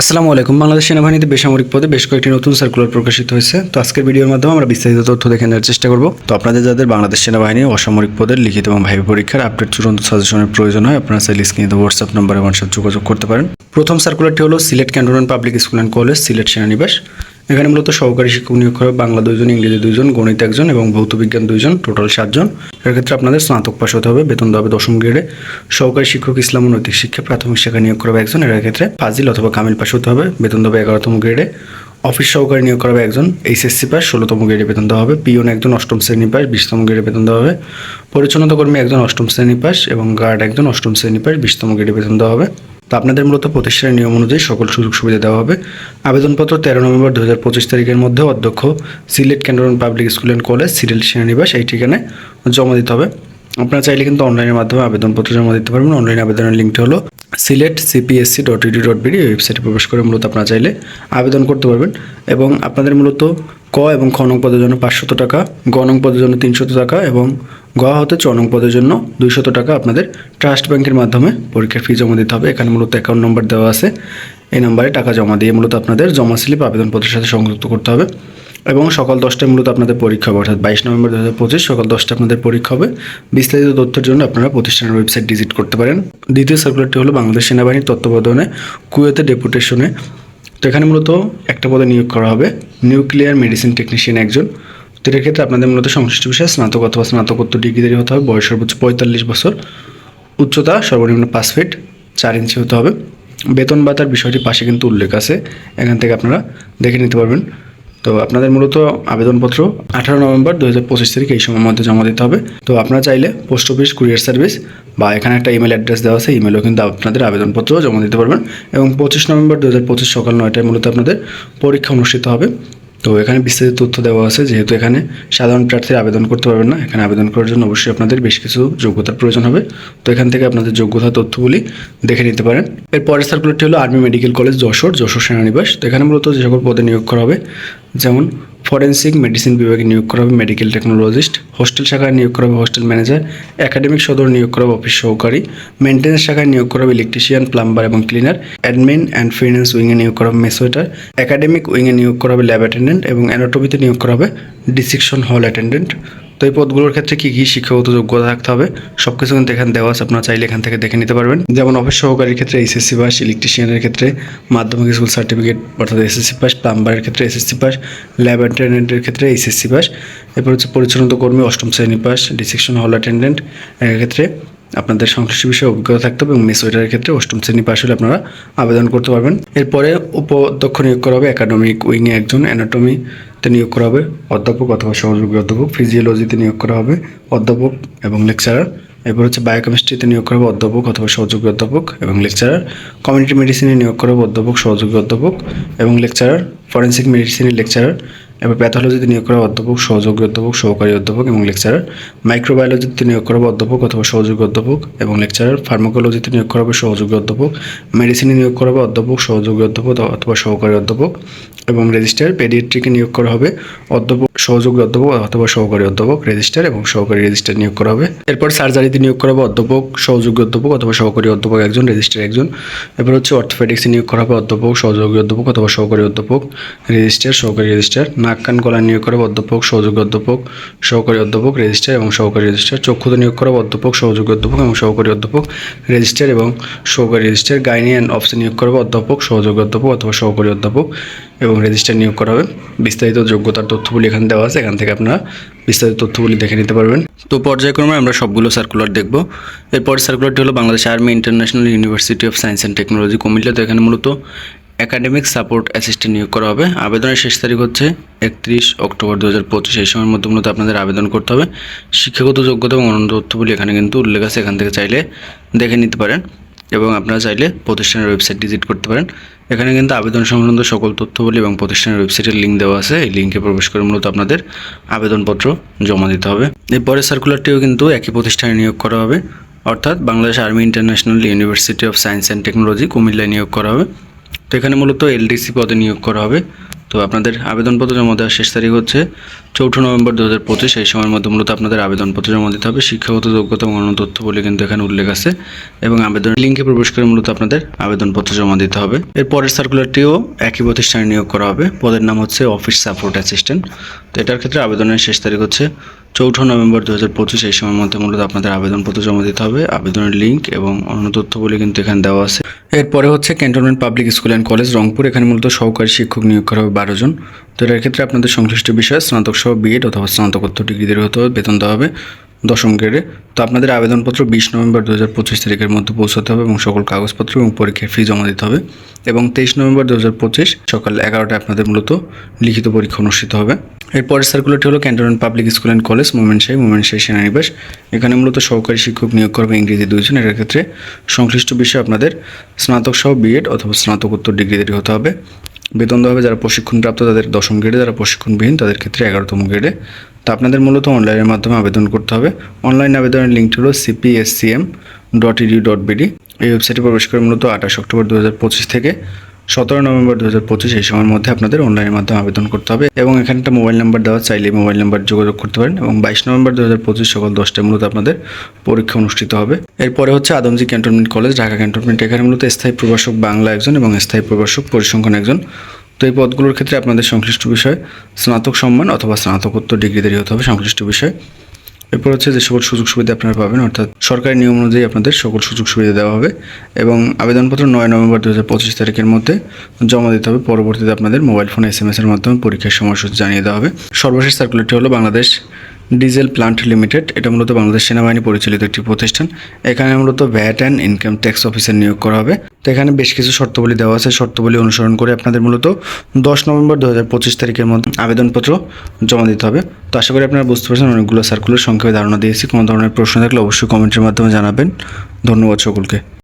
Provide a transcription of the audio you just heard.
আসসালামু আলাইকুম। বাংলাদেশ সেনাবাহিনীতে বেসামরিক পদে বেশ কয়েকটি নতুন সার্কুলার প্রকাশিত হয়েছে। তো আজকের ভিডিওর মাধ্যমে আমরা বিস্তারিত তথ্য দেখে নেওয়ার চেষ্টা করব। তো আপনাদের যাদের বাংলাদেশ সেনাবাহিনী অসামরিক পদের লিখিত এবং ভাইভা পরীক্ষার আপডেট চূড়ান্ত সাজেশনের প্রয়োজন হয়, আপনারা চাইলে স্ক্রিনে হোয়াটসঅ্যাপ নম্বরে আমার সাথে যোগাযোগ করতে পারেন। প্রথম সার্কুলারটি হলো Sylhet cantonment public school and college, Sylhet সেনানিবাস। এখানে মূলত সহকারী শিক্ষক নিয়োগ হবে বাংলা দুইজন, ইংরেজি দুইজন, গণিত একজন এবং ভৌত বিজ্ঞান দুইজন, টোটাল সাতজন। এর ক্ষেত্রে আপনাদের স্নাতক পাশ হতে হবে, বেতন দেওয়া হবে দশম গ্রেডে। সহকারী শিক্ষক ইসলাম ও নৈতিক শিক্ষা প্রাথমিক শাখা নিয়োগ করা একজন, এর ক্ষেত্রে ফাজিল অথবা কামিল পাশ হতে হবে, বেতন হবে এগারোতম গ্রেডে। অফিস সহকারী নিয়োগ করা হবে একজন, এইচএসসি পাস ষোলোতম গ্রেডে বেতন দেওয়া হবে, পিওন একজন, অষ্টম শ্রেণি পাস বিশতম গ্রেডে বেতন দেওয়া হবে। পরিচ্ছন্নতা কর্মী একজন, অষ্টম শ্রেণি পাস এবং গার্ড একজন, অষ্টম শ্রেণি পাস বিশতম গ্রেডে বেতন দেওয়া হবে। তো আপনাদের মূলত প্রতিষ্ঠানের নিয়ম অনুযায়ী সকল সুযোগ সুবিধা দেওয়া হবে। আবেদনপত্র তেরো নভেম্বর দু হাজার পঁচিশ তারিখের মধ্যে অধ্যক্ষ Sylhet cantonment public school and college serial সেনানিবাস, এই ঠিকানায় জমা দিতে হবে। আপনারা চাইলে কিন্তু অনলাইনের মাধ্যমে আবেদনপত্র জমা দিতে পারবেন। অনলাইন আবেদনের লিঙ্কটি হলো Sylhet CPSC dot ED dot BD ওয়েবসাইটে প্রবেশ করে মূলত আপনারা চাইলে আবেদন করতে পারবেন এবং আপনাদের মূলত ক এবং খ নং পদের জন্য পাঁচশত টাকা, গ নং পদের জন্য তিনশত টাকা এবং গ হতে চ নং পদের জন্য দুইশত টাকা আপনাদের ট্রাস্ট ব্যাংকের মাধ্যমে পরীক্ষার ফি জমা দিতে হবে। এখানে মূলত অ্যাকাউন্ট নম্বর দেওয়া আছে। এই নম্বরে টাকা জমা দিয়ে মূলত আপনাদের জমা স্লিপ আবেদনপত্রের সাথে সংযুক্ত করতে হবে। এবং সকাল দশটায় মূলত আপনাদের পরীক্ষা হবে, অর্থাৎ বাইশ নভেম্বর দু হাজার পঁচিশ সকাল দশটায় আপনাদের পরীক্ষা হবে। বিস্তারিত তথ্যের জন্য আপনারা প্রতিষ্ঠানের ওয়েবসাইট ভিজিট করতে পারেন। দ্বিতীয় সার্কুলারটি হলো বাংলাদেশ সেনাবাহিনীর তত্ত্বাবধানে কুয়েতে ডেপুটেশনে তো এখানে মূলত একটা পদে নিয়োগ করা হবে নিউক্লিয়ার মেডিসিন টেকনিশিয়ান একজন। তো এটার ক্ষেত্রে আপনাদের মূলত সংশ্লিষ্ট বিষয়ে স্নাতক অথবা স্নাতকোত্তর ডিগ্রি হতে হবে, বয়স সর্বোচ্চ পঁয়তাল্লিশ বছর। উচ্চতা সর্বনিম্ন পাঁচ ফিট চার ইঞ্চি হতে হবে। বেতন ভাতার বিষয়টি পাশে কিন্তু উল্লেখ আছে, এখান থেকে আপনারা দেখে নিতে পারবেন। তো আপনাদের মূলত আবেদনপত্র আঠারো নভেম্বর দু হাজার পঁচিশ তারিখ এই সময়ের মধ্যে জমা দিতে হবে। তো আপনারা চাইলে পোস্ট অফিস, কুরিয়ার সার্ভিস বা এখানে একটা ইমেল অ্যাড্রেস দেওয়া আছে, ইমেলও কিন্তু আপনাদের আবেদনপত্র জমা দিতে পারবেন। এবং পঁচিশ নভেম্বর দু হাজার পঁচিশ সকাল নয়টায় মূলত আপনাদের পরীক্ষা অনুষ্ঠিত হবে। তো এখানে বিস্তারিত তথ্য দেওয়া আছে, যেহেতু এখানে সাধারণ প্রার্থীরা আবেদন করতে পারবেন না, এখানে আবেদন করার জন্য অবশ্যই আপনাদের বেশ কিছু যোগ্যতার প্রয়োজন হবে। তো এখান থেকে আপনাদের যোগ্যতা তথ্যগুলি দেখে নিতে পারেন। এর পরের সার্কুলারটি হলো army medical college Jessore Jessore সেনানিবাস। তো এখানে মূলত যে সকল পদে নিয়োগ করা হবে, যেমন ফরেন্সিক মেডিসিন বিভাগে নিয়োগ করা হবে মেডিকেল টেকনোলজিস্ট হোস্টেল শাখায় নিয়োগ করা হবে হোস্টেল ম্যানেজার, একাডেমিক সদর নিয়োগ করা হবে অফিস সহকারী মেনটেন্যান্স শাখায় নিয়োগ করা হবে ইলেকট্রিশিয়ান, প্লাম্বার এবং ক্লিনার, অ্যাডমিন অ্যান্ড ফিনান্স উইংয়ে নিয়োগ করা হবে মেসোয়েটার, একাডেমিক উইংয়ে নিয়োগ করা হবে ল্যাব অ্যাটেন্ডেন্ট এবং অ্যানাটমিতে নিয়োগ করা হবে ডিসেকশন হল অ্যাটেন্ডেন্ট। তো এই পদগুলোর ক্ষেত্রে কী কী শিক্ষাগত যোগ্যতা থাকতে হবে? সব কিছু কিন্তু এখানে দেওয়া আছে, আপনারা চাইলে এখান থেকে দেখে নিতে পারবেন। যেমন অফিস সহকারীর ক্ষেত্রে এসএসসি পাস, ইলেকট্রিশিয়ানের ক্ষেত্রে মাধ্যমিক স্কুল সার্টিফিকেট, অর্থাৎ এসএসসি পাস, প্লাম্বারের ক্ষেত্রে এসএসসি পাস, ল্যাব অ্যাটেন্ডেন্টের ক্ষেত্রে এইচএসসি পাস, এরপর হচ্ছে পরিচ্ছন্নতা কর্মী অষ্টম শ্রেণি পাস ডিসেকশন হল অ্যাটেন্ডেন্ট এর ক্ষেত্রে আপনাদের সংশ্লিষ্ট বিষয়ে অভিজ্ঞতা থাকতে হবে এবং মিস ওয়েটারের ক্ষেত্রে অষ্টম শ্রেণি পাশ হলে আপনারা আবেদন করতে পারবেন। এরপরে উপাধ্যক্ষ নিয়োগ করা হবে একাডেমিক উইংয়ে একজন অ্যানাটমিতে নিয়োগ করা হবে, অধ্যাপক অথবা সহযোগী অধ্যাপক ফিজিওলজিতে নিয়োগ করা হবে, অধ্যাপক এবং লেকচারার এরপর হচ্ছে বায়োকেমিস্ট্রিতে নিয়োগ করা হবে, অধ্যাপক অথবা সহযোগী অধ্যাপক এবং লেকচারার কমিউনিটি মেডিসিনে নিয়োগ করা হবে, অধ্যাপক, সহযোগী অধ্যাপক এবং লেকচারার ফরেন্সিক মেডিসিনের লেকচারার এবার প্যাথোলজিতে নিয়োগ করা অধ্যাপক, সহযোগী অধ্যাপক, সহকারী অধ্যাপক এবং লেকচারার। মাইক্রোবায়োলজিতে নিয়োগ করা অধ্যাপক অথবা সহযোগী অধ্যাপক এবং লেকচারার। ফার্মাকোলজিতে নিয়োগ করা হবে সহযোগী অধ্যাপক। মেডিসিনে নিয়োগ করা হবে অধ্যাপক, সহযোগী অধ্যাপক অথবা সহকারী অধ্যাপক এবং রেজিস্টার। পেডিয়াট্রিকে নিয়োগ করা হবে অধ্যাপক, সহযোগী অধ্যাপক অথবা সহকারী অধ্যাপক, রেজিস্টার এবং সহকারী রেজিস্টার নিয়োগ করা হবে। এরপর সার্জারিতে নিয়োগ করা হবে অধ্যাপক, সহযোগী অধ্যাপক অথবা সহকারী অধ্যাপক একজন, রেজিস্টার একজন। এরপর হচ্ছে অর্থোপেডিক্সে নিয়োগ করা হবে অধ্যাপক, সহযোগী অধ্যাপক অথবা সহকারী অধ্যাপক, রেজিস্টার, সহকারী রেজিস্টার। নাক কান গলা নিয়োগ করা অধ্যাপক, সহযোগী অধ্যাপক, সহকারী অধ্যাপক রেজিস্টার এবং সহকারী রেজিস্টার চক্ষুতে নিয়োগ করা অধ্যাপক, সহযোগী অধ্যাপক এবং সহকারী অধ্যাপক রেজিস্টার এবং সহকারী রেজিস্টার গাইনি অ্যান্ড অফিসে নিয়োগ করা অধ্যাপক, সহযোগী অধ্যাপক অথবা সহকারী অধ্যাপক এবং রেজিস্টার নিয়োগ করা হবে। বিস্তারিত যোগ্যতার তথ্যগুলি এখানে দেওয়া আছে, এখান থেকে আপনারা বিস্তারিত তথ্যগুলি দেখে নিতে পারবেন। তো পর্যায়ক্রমে আমরা সবগুলো সার্কুলার দেখব। এরপর সার্কুলারটি হলো Bangladesh army international university of science and technology Comilla. তো এখানে মূলত একাডেমিক সাপোর্ট অ্যাসিস্ট্যান্ট নিয়োগ করা হবে। আবেদনের শেষ তারিখ হচ্ছে একত্রিশ অক্টোবর দু হাজার পঁচিশ। এই সময়ের মধ্যে মূলত আপনাদের আবেদন করতে হবে। শিক্ষাগত যোগ্যতা এবং অনন্য তথ্যগুলি এখানে কিন্তু উল্লেখ আছে। এখান থেকে চাইলে দেখে নিতে পারেন এবং আপনারা চাইলে প্রতিষ্ঠানের ওয়েবসাইট ভিজিট করতে পারেন। এখানে কিন্তু আবেদন সংক্রান্ত সকল তথ্যবলী এবং প্রতিষ্ঠানের ওয়েবসাইটের লিঙ্ক দেওয়া আছে। এই লিঙ্কে প্রবেশ করে মূলত আপনাদের আবেদনপত্র জমা দিতে হবে। এরপরে সার্কুলারটিও কিন্তু একই প্রতিষ্ঠানে নিয়োগ করা হবে। অর্থাৎ Bangladesh army international university of science and technology কুমিল্লায় নিয়োগ করা হবে। তো এখানে মূলত এলডিসি পদে নিয়োগ করা হবে। তো আপনাদের আবেদনপত্র জমা দেওয়ার শেষ তারিখ হচ্ছে চৌঠা নভেম্বর দু হাজার পঁচিশ, এই সময়ের মধ্যে মূলত আপনাদের আবেদনপত্র জমা দিতে হবে। শিক্ষাগত যোগ্যতা অন্য তথ্য বলে কিন্তু এখানে উল্লেখ আছে এবং আবেদন লিঙ্কে প্রবেশ করে মূলত আপনাদের আবেদনপত্র জমা দিতে হবে। এর পরের সার্কুলারটিও একই প্রতিষ্ঠানে নিয়োগ করা হবে। পদের নাম হচ্ছে অফিস সাপোর্ট অ্যাসিস্ট্যান্ট তো এটার ক্ষেত্রে আবেদনের শেষ তারিখ হচ্ছে চৌঠা নভেম্বর দু হাজার পঁচিশ, এই সময়ের মধ্যে মূলত আপনাদের আবেদনপত্র জমা দিতে হবে, আবেদনের লিঙ্ক এবং অন্য তথ্যগুলি কিন্তু এখানে দেওয়া আছে। এরপরে হচ্ছে cantonment public school and college Rangpur, এখানে মূলত সহকারী শিক্ষক নিয়োগ করা হবে বারো জন। তো এর ক্ষেত্রে আপনাদের সংশ্লিষ্ট বিষয়ে স্নাতক সহ বিএড অথবা স্নাতকোত্তর ডিগ্রিদের হতে হবে বেতন দেওয়া হবে। দশম গ্রেডে তো আপনাদের আবেদনপত্র বিশ নভেম্বর দু হাজার পঁচিশ তারিখের মধ্যে পৌঁছাতে হবে এবং সকল কাগজপত্র এবং পরীক্ষার ফি জমা দিতে হবে। এবং তেইশ নভেম্বর দু হাজার পঁচিশ সকাল এগারোটায় আপনাদের মূলত লিখিত পরীক্ষা অনুষ্ঠিত হবে। এরপরের সার্কুলারটি হলো cantonment public school and college Momenshahi Momenshahi সেনানিবাস। এখানে মূলত সহকারী শিক্ষক নিয়োগ করবে ইংরেজি দুইজন। এটার ক্ষেত্রে সংশ্লিষ্ট বিষয়ে আপনাদের স্নাতক সহ বিএড অথবা স্নাতকোত্তর ডিগ্রিদেরই হতে হবে। বেতন দেওয়া হবে যারা প্রশিক্ষণপ্রাপ্ত, তাদের দশম গ্রেডে যারা প্রশিক্ষণবিহীন, তাদের ক্ষেত্রে এগারোতম গ্রেডে তো আপনাদের মূলত অনলাইনের মাধ্যমে আবেদন করতে হবে। অনলাইন আবেদনের লিঙ্কটি হলো CPSCM dot EDU dot BD এই ওয়েবসাইটে প্রবেশ করে মূলত আঠাশ অক্টোবর দু হাজার পঁচিশ থেকে সতেরো নভেম্বর দু হাজার পঁচিশ এই সময়ের মধ্যে আপনাদের অনলাইনের মাধ্যমে আবেদন করতে হবে এবং এখানে একটা মোবাইল নাম্বার দেওয়া চাইলে মোবাইল নাম্বার যোগাযোগ করতে পারেন এবং বাইশ নভেম্বর দু হাজার পঁচিশ সকাল দশটায় মূলত আপনাদের পরীক্ষা অনুষ্ঠিত হবে। এরপরে হচ্ছে Adamjee cantonment college, Dhaka cantonment এখানে মূলত স্থায়ী প্রভাষক বাংলা একজন এবং স্থায়ী প্রভাষক পরিসংখ্যান একজন। তো এই পদগুলোর ক্ষেত্রে আপনাদের সংশ্লিষ্ট বিষয় স্নাতক সম্মান অথবা স্নাতকোত্তর ডিগ্রিদেরই হতে হবে সংশ্লিষ্ট বিষয়। এরপর হচ্ছে যে সকল সুযোগ সুবিধা আপনারা পাবেন, অর্থাৎ সরকারি নিয়ম অনুযায়ী আপনাদের সকল সুযোগ সুবিধা দেওয়া হবে এবং আবেদনপত্র নয় নভেম্বর দু হাজার পঁচিশ তারিখের মধ্যে জমা দিতে হবে। পরবর্তীতে আপনাদের মোবাইল ফোনে, এস এর মাধ্যমে পরীক্ষার সময়সূচি জানিয়ে দেওয়া হবে। সর্বশেষ সার্কুলেটটি হলো বাংলাদেশ ডিজেল প্লান্ট লিমিটেড, এটা মূলত বাংলাদেশ সেনাবাহিনী পরিচালিত একটি প্রতিষ্ঠান। এখানে মূলত VAT and income tax officer নিয়োগ করা হবে। তো এখানে বেশ কিছু শর্তাবলী দেওয়া আছে। শর্তাবলী অনুসরণ করে আপনাদের মূলত দশ নভেম্বর দু হাজার পঁচিশ তারিখের মধ্যে আবেদনপত্র জমা দিতে হবে। তো আশা করি আপনারা বুঝতে পারছেন, অনেকগুলো সার্কুলার সংক্ষেপে ধারণা দিয়েছি। কোনো ধরনের প্রশ্ন থাকলে অবশ্যই কমেন্টের মাধ্যমে জানাবেন। ধন্যবাদ সকলকে।